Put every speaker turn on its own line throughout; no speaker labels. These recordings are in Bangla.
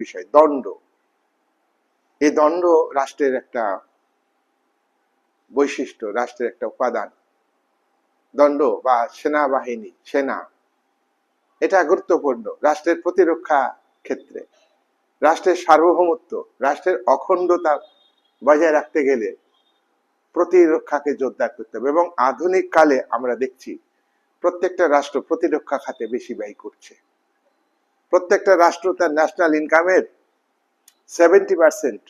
বিষয়, দণ্ড। এই দণ্ড রাষ্ট্রের একটা বৈশিষ্ট্য, রাষ্ট্রের একটা উপাদান। দণ্ড বা সেনাবাহিনী, সেনা, এটা গুরুত্বপূর্ণ রাষ্ট্রের প্রতিরক্ষা ক্ষেত্রে। রাষ্ট্রের সার্বভৌমত্ব, রাষ্ট্রের অখণ্ডতা বজায় রাখতে গেলে প্রতিরক্ষাকে জোরদার করতে হবে এবং আধুনিক কালে আমরা দেখছি প্রত্যেকটা রাষ্ট্র প্রতিরক্ষা খাতে বেশি ব্যয় করছে। প্রত্যেকটা রাষ্ট্র তার ন্যাশনাল ইনকামের সেভেন্টি পার্সেন্ট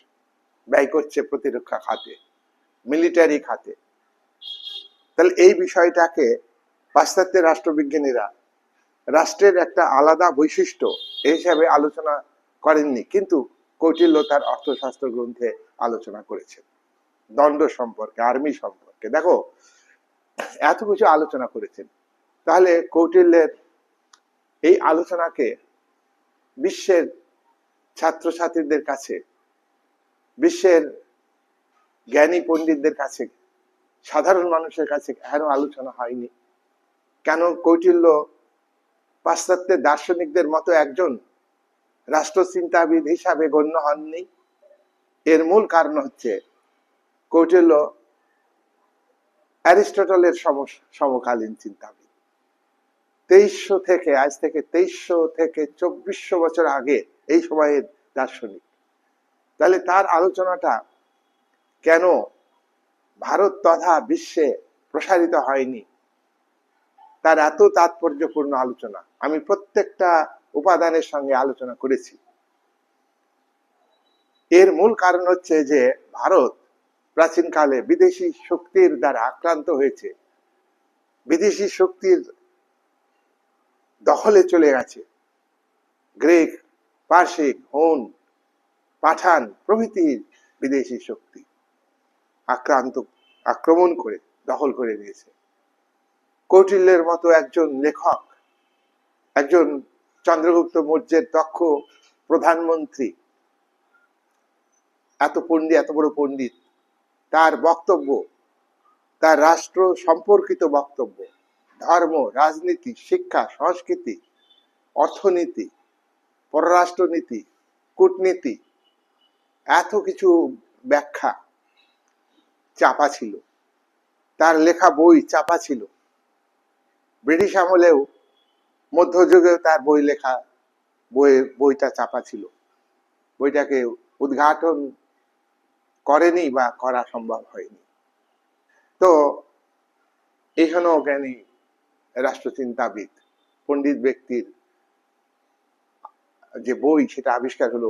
ব্যয় করছে প্রতিরক্ষা খাতে মিলিটারি খাতে। তাহলে এই বিষয়টাকে পাশ্চাত্যের রাষ্ট্রবিজ্ঞানীরা রাষ্ট্রের একটা আলাদা বৈশিষ্ট্য হিসাবে আলোচনা করেননি, কিন্তু কৌটিল্য তার অর্থশাস্ত্র গ্রন্থে আলোচনা করেছেন দণ্ড সম্পর্কে, আর্মি সম্পর্কে। দেখো, এত কিছু আলোচনা করেছেন। তাহলে কৌটিল্যের এই আলোচনাকে বিশ্বের ছাত্রছাত্রীদের কাছে, বিশ্বের জ্ঞানী পণ্ডিতদের কাছে, সাধারণ মানুষের কাছে কেন আলোচনা হয়নি? কেন কৌটিল্য পাশ্চাত্যের দার্শনিকদের মতো একজন রাষ্ট্রচিন্তাবিদ হিসাবে গণ্য হননি? এর মূল কারণ হচ্ছে কৌটিল্য অ্যারিস্টটলের সম- সমকালীন চিন্তাবিদ। তেইশশো থেকে, আজ থেকে তেইশশো থেকে চব্বিশশো বছর আগে এই সময়ের দার্শনিক। তাহলে তার আলোচনাটা কেন ভারত তথা বিশ্বে প্রসারিত হয়নি? তার এত তাৎপর্যপূর্ণ আলোচনা। আমি প্রত্যেকটা উপাদানের সঙ্গে আলোচনা করেছি। এর মূল কারণ হচ্ছে যে, ভারত প্রাচীনকালে বিদেশি শক্তির দ্বারা আক্রান্ত হয়েছে। বিদেশি শক্তির দখলে চলে গেছে। গ্রিক পার্শিক হুন, পাঠান প্রভৃতি বিদেশি শক্তি আক্রান্ত, আক্রমণ করে, দখল করে নিয়েছে। কৌটিল্যের মতো একজন লেখক, একজন চন্দ্রগুপ্ত মৌর্যের দক্ষ প্রধানমন্ত্রী, এত পণ্ডিত, এত বড় পণ্ডিত, তার বক্তব্য, তার রাষ্ট্র সম্পর্কিত বক্তব্য ধর্ম, রাজনীতি, শিক্ষা, সংস্কৃতি, অর্থনীতি, পররাষ্ট্রনীতি, কূটনীতি, এত কিছু ব্যাখ্যা চাপা ছিল। তার লেখা বই চাপা ছিল। ব্রিটিশ আমলেও মধ্যযুগেও তার বই লেখা বই, বইটা চাপা ছিল। বইটাকে উদ্ঘাটন করেনি বা করা সম্ভব হয়নি। তো এখানেও জ্ঞানী রাষ্ট্রচিন্তাবিদ পণ্ডিত ব্যক্তির যে বই সেটা আবিষ্কার হলো